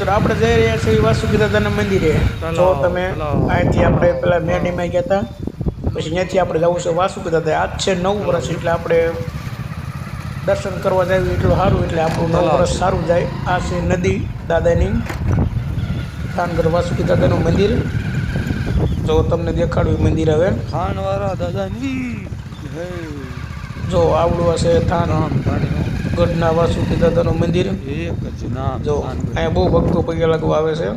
મિત્રો આપણે જઈ રહ્યા છીએ વાસુકી દાદાના મંદિરે તો તમે અહીંથી આપણે પેલા મેડીમાં ગયા હતા પછી ત્યાંથી આપણે જવું છે વાસુકી દાદા આજ છે નવ વર્ષ એટલે આપણે દર્શન કરવા જાય એટલું સારું એટલે આપણું નવ વર્ષ સારું જાય. આ છે નદી દાદાની થાનગઢ વાસુકી દાદાનું મંદિર. જો તમને દેખાડ્યું મંદિર હવે. ખાનવાળા દાદાની જો આવડું હશે થાન ગઢના વાસુકી દાદાનું મંદિર. જો અહીંયા બહુ ભક્તો પગે લાગવા આવે છે.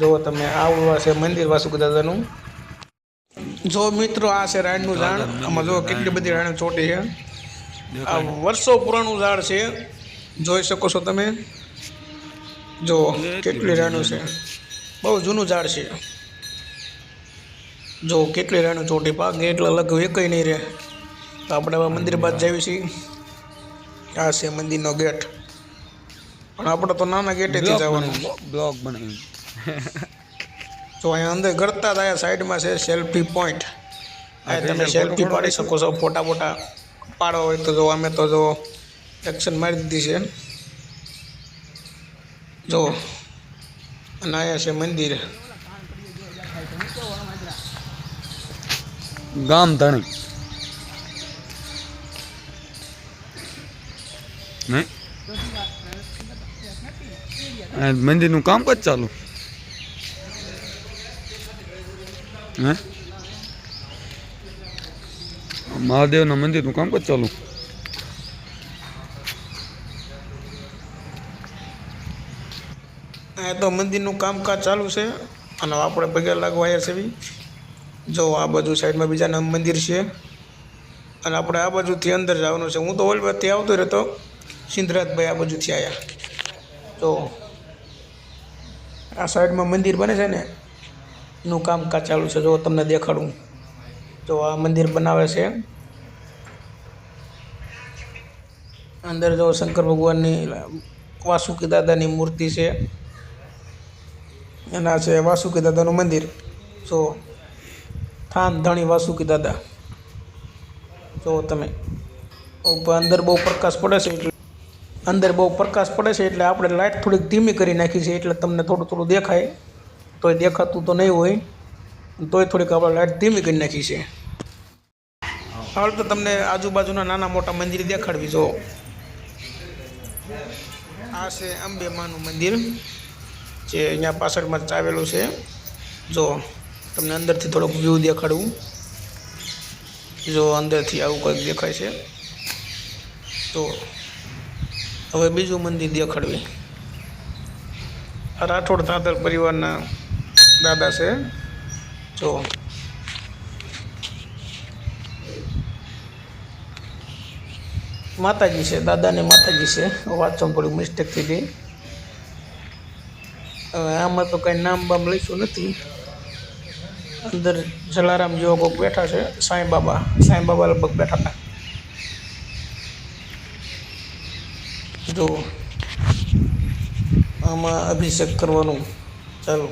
જો તમે આવવા છે મંદિર વાસુકી દાદાનું. જો મિત્રો આ છે રાયણનું ઝાડ. આમાં જો કેટલી બધી રાણ ચોટી છે. આ વર્ષો પુરાણું ઝાડ છે. જોઈ શકો છો તમે. જો કેટલી રાણું છે. બહુ જૂનું ઝાડ છે. જો કેટલી રાણું ચોટી. પાક એટલે અલગ એકય નહીં રહે. તો આપણે મંદિર બાદ જઈએ છીએ આ છે મંદિરનો ગેટ. પણ આપણે તો નાના ગેટેથી જવાનું. બ્લોક બ્લોગ બનાવી જો અહીંયા અંદર ગરતા હતા સાઈડમાં છે સેલ્ફી પોઈન્ટ. આ તમે સેલ્ફી પાડી શકો છો ફોટા ફોટા પાડો હોય તો જો અમે તો જો એક્શન મારી દીધી છે. જો અને અહીંયા છે મંદિર. ગામ ધણી નહીં આ મંદિરનું કામકાજ ચાલુ? હે? મહાદેવના મંદિરનું કામકાજ ચાલુ? અહીંયા તો મંદિરનું કામકાજ ચાલુ છે અને આપણે પગે લાગવા આવ્યા છે જો આ બાજુ સાઈડમાં બીજાના મંદિર છે. અને આપણે આ બાજુથી અંદર જવાનું છે. હું તો ઓલ આવતો રહેતો. સિંધરાજભાઈ આ બાજુથી આવ્યા તો આ સાઈડમાં મંદિર બને છે ને, એનું કામકાજ ચાલુ છે. જો તમને દેખાડું. તો આ મંદિર બનાવે છે. અંદર જો શંકર ભગવાનની વાસુકી દાદાની મૂર્તિ છે. એના છે વાસુકી દાદાનું મંદિર. જો થાન ધણી વાસુકી દાદા. જો તમે ઉપર અંદર બહુ પ્રકાશ પડે છે એટલે અંદર બહુ પ્રકાશ પડે છે એટલે આપણે લાઇટ થોડીક ધીમી કરી નાખી છે એટલે તમને થોડું થોડું દેખાય. તોય દેખાતું તો નહીં હોય તોય થોડીક આપણે લાઇટ ધીમી કરી નાખી છે. હાલ તો તમને આજુબાજુના નાના મોટા મંદિર દેખાડવી જો આ છે અંબે માનું મંદિર, જે અહીંયા પાછળમાં ચાવેલું છે. જો તમને અંદરથી થોડોક વ્યૂ દેખાડવું જો અંદરથી આવું કંઈક દેખાય છે. તો હવે બીજું મંદિર દેખાડવી. આ રાઠોડ તાતર પરિવારના દાદા છે. જો. માતાજી છે દાદાને માતાજી છે. વાંચવા પડ્યું મિસ્ટેક થઈ ગઈ. હવે આમાં તો કાંઈ નામ બામ લખ્યું નથી. અંદર જલારામ જેવો કોઈક બેઠા છે સાંઈ બાબા સાંઈ બાબા લગભગ બેઠા હતા. જો આમાં અભિષેક કરવાનું. ચાલો.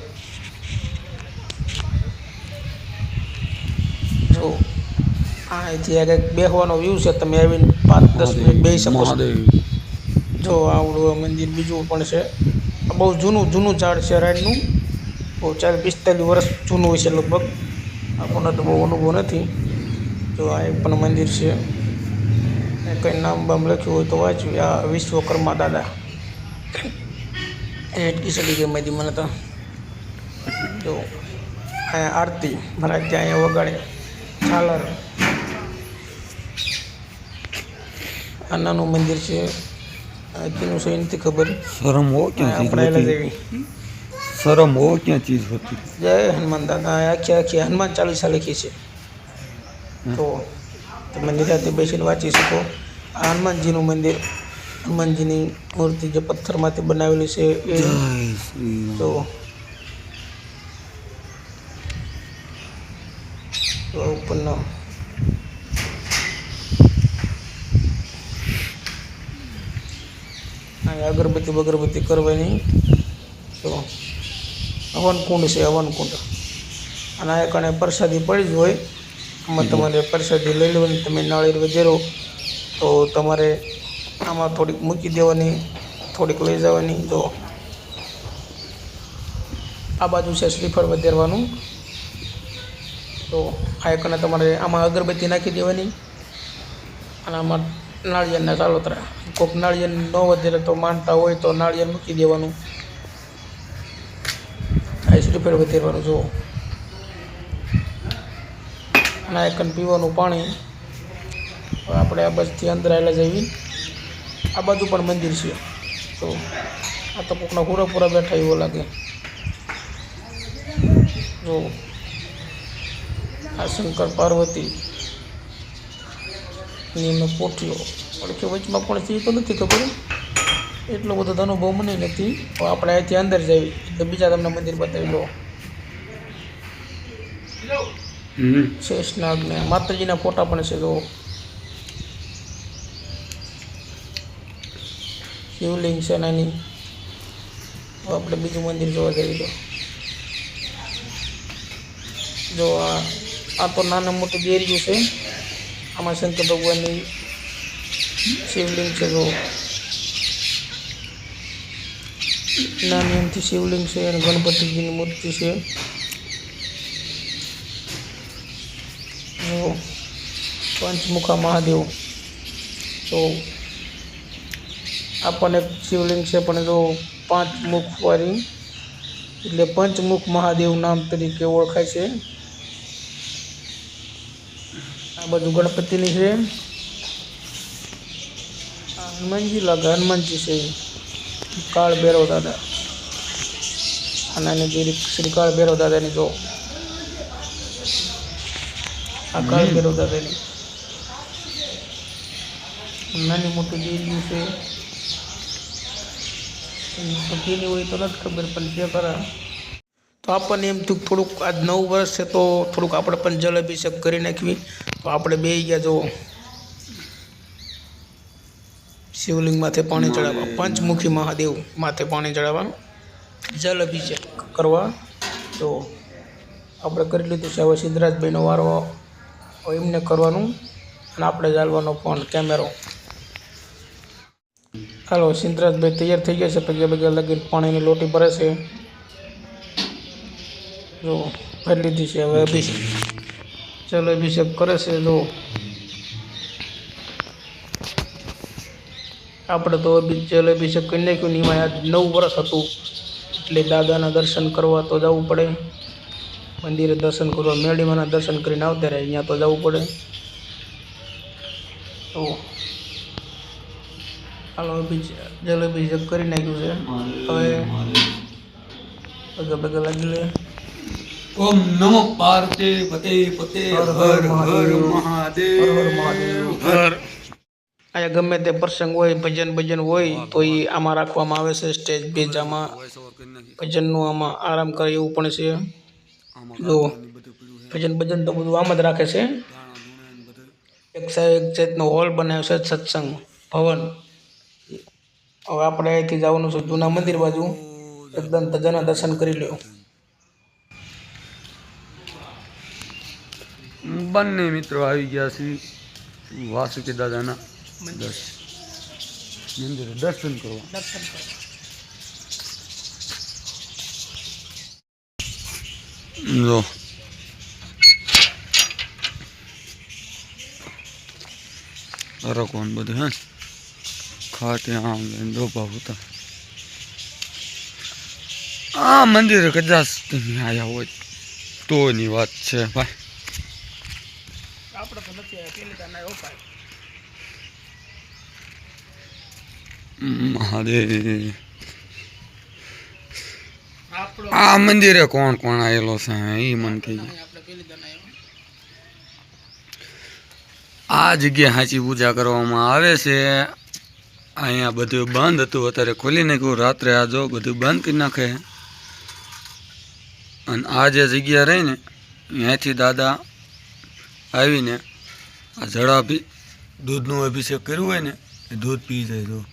જો આ અહીંથી આ કંઈક બેસવાનો વ્યૂ છે તમે આવીને પાંચ દસ મિનિટ બેસી શકો છો. જો આવડું મંદિર બીજું પણ છે. બહુ જૂનું જૂનું ઝાડ છે રાઈડનું. બહુ ચાર પિસ્તાલીસ વર્ષ જૂનું હોય છે લગભગ. આપણને તો બહુ અનુભવ નથી. જો આ એક પણ મંદિર છે. કંઈ નામ બામ લખ્યું હોય તો વાંચ્યું. આ વિશ્વકર્મા દાદા. એ અટકી સડી ગઈ મેદી મને તો. જો અહીંયા આરતી મારા ત્યાં અહીંયા વગાડે. ઝાલર. આ નાનું મંદિર છે. તેનું શું નથી ખબર. શરમ હો ક્યાં હોતી? શરમ હો ક્યાં ચીજ હોતી? જય હનુમાન દાદા આખી આખી હનુમાન ચાલીસા લખી છે. તો તમે નિરાતે બેસીને વાંચી શકો. હનુમાનજીનું મંદિર હનુમાનજીની મૂર્તિ જે પથ્થરમાંથી બનાવેલી છે એ. તો ઉપરનો અગરબત્તી બગરબત્તી કરવાની. તો હવનકુંડ છે હવનકુંડ. અને આ કણે પ્રસાદી પડી જ હોય. આમાં તમારે પ્રસાદી લઈ લેવાની તમે નાળિયેર વધેરો તો તમારે આમાં થોડીક મૂકી દેવાની, થોડીક લઈ જવાની, જો. આ બાજુ છે શ્રીફળ વધારવાનું. તો આ એકને તમારે આમાં અગરબત્તી નાખી દેવાની. અને આમાં નાળિયેરના ચાલોતરા. કોઈક નાળિયેર ન વધારે તો માનતા હોય તો નાળિયેર મૂકી દેવાનું. આ શ્રીફળ વધેરવાનું જુઓ અને આ પીવાનું પાણી. આપણે આ બાજુથી અંદર આવેલા જઈએ આ બાજુ પણ મંદિર છે. તો આ તો કોકના પૂરા પૂરા બેઠા એવો લાગે. જો આ શંકર પાર્વતી ની મેં પોઠીઓ કે વચમાં પણ છે એ તો નથી ખબર એટલો બધો અનુભવ મને નથી. તો આપણે અહીંથી અંદર જઈએ એટલે બીજા તમને મંદિર બતાવી લો હમ. શેષનાગ ને માતાજીના ફોટા પણ છે જો. શિવલિંગ છે નાની. આપણે બીજું મંદિર જોવા જઈએ તો. જો આ આ તો નાનું મોટું દેરિયું છે. આમાં શંકર ભગવાનની શિવલિંગ છે જો. નાની એમથી શિવલિંગ છે અને ગણપતિજીની મૂર્તિ છે. પંચમુખા મહાદેવ. તો આ પણ એક શિવલિંગ છે, પણ જો પાંચ મુખવાળી એટલે પંચમુખ મહાદેવ નામ તરીકે ઓળખાય છે. આ બધું ગણપતિની છે. હનુમાનજી લાગે, હનુમાનજી છે. કાળ ભૈરવ દાદા. અને આની જે શ્રી કાળ ભૈરવ દાદાની જો. આ કાળ ભૈરવ દાદાની. નાની મોટી દેવીઓ છે. પતિની હોય તો નથી ખબર પણ જે ખરા તો આપણને એમ થયું થોડુંક આજ નવ વર્ષ છે તો થોડુંક આપણે પણ જલ અભિષેક કરી નાખવી તો આપણે બે ગયા જો. શિવલિંગ માથે પાણી ચડાવવા. પંચમુખી મહાદેવ માથે પાણી ચડાવવાનું જલ અભિષેક કરવા. તો આપણે કરી લીધું છે. હવે સિદ્ધરાજભાઈનો વારો એમને કરવાનું. અને આપણે ચાલવાનો ફોન કેમેરો. હાલો સિદ્ધરાજભાઈ તૈયાર થઈ ગયા છે. પગે પગે લગીને પાણીની લોટી ભરે છે. જો, ભરી લીધી છે હવે અભિષેક. ચાલો, અભિષેક કરે છે, જો. આપણે તો અભિ- જલ અભિષેક કરી નાખ્યું ને એમાં આજ નવું વર્ષ હતું. એટલે દાદાના દર્શન કરવા તો જવું પડે. મંદિરે દર્શન કરવા, મેળીમાના દર્શન કરીને આવતા રહે અહીંયા તો જવું પડે. તો હાલો જલેબી જલ અભિષેક કરી નાખ્યું છે. હવે પગે પગે લાગી લે. ઓમ નમો પાર્વતી પતે પતે હર હર મહાદેવ. હર હર મહાદેવ. મહાદેવ. હર અહીંયા ગમે તે પ્રસંગ હોય ભજન ભજન હોય તો એ આમાં રાખવામાં આવે છે સ્ટેજ બેજ આમાં ભજનનું આમાં આરામ કરે એવું પણ છે. જો ભજન ભજન તો બધું આમ જ રાખે છે. એક સાહેબ એક જાતનો હોલ બનાવ્યો છે સત્સંગ ભવન. હવે આપણે અહીંથી જવાનું છે જૂના મંદિર બાજુ. એકદમ તજાના દર્શન કરી લ્યો. બંને મિત્રો આવી ગયા છે વાસુકી દાદાના દર્શન. મંદિરે દર્શન કરવા. દર્શન કરો જો. રકોન બધું હે? ખાટે આમ લઈને ડોબા હતા આ મંદિરે કદાચ તમે આવ્યા હોય તોની વાત છે ભાઈ આપણે તો નથી આવ્યા પેલી તારના રોપાય મહાદેવ આપણો આ મંદિરે કોણ કોણ આવેલો છે એ મને કહી આપણે પેલી તારના આવ્યા આ જગ્યાએ સાચી પૂજા કરવામાં આવે છે અહીંયા બધું બંધ હતું. અત્યારે ખોલી નાખ્યું. રાત્રે આ જો બધું બંધ કરી નાખે. અને આ જે જગ્યા રહી ને અહીંયાથી દાદા આવીને આ જડા પી દૂધનું અભિષેક કર્યું હોય ને, એ દૂધ પી જાય જો.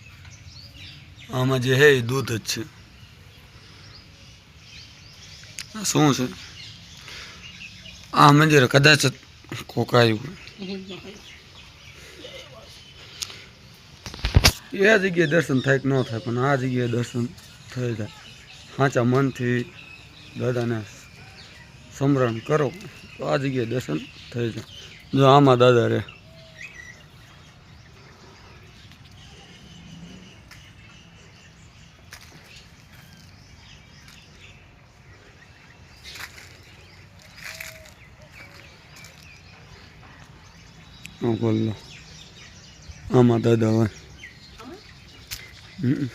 આમાં જે છે એ દૂધ જ છે. આ શું છે? આ મંદિર કદાચ જ કોકાયું હોય એ જગ્યાએ દર્શન થાય કે ન થાય, પણ આ જગ્યાએ દર્શન થઈ જાય. સાચા મનથી દાદાને સમરણ કરો, તો આ જગ્યાએ દર્શન થઈ જાય. જો આમાં દાદા રે બોલો આમાં દાદા હોય. 嗯。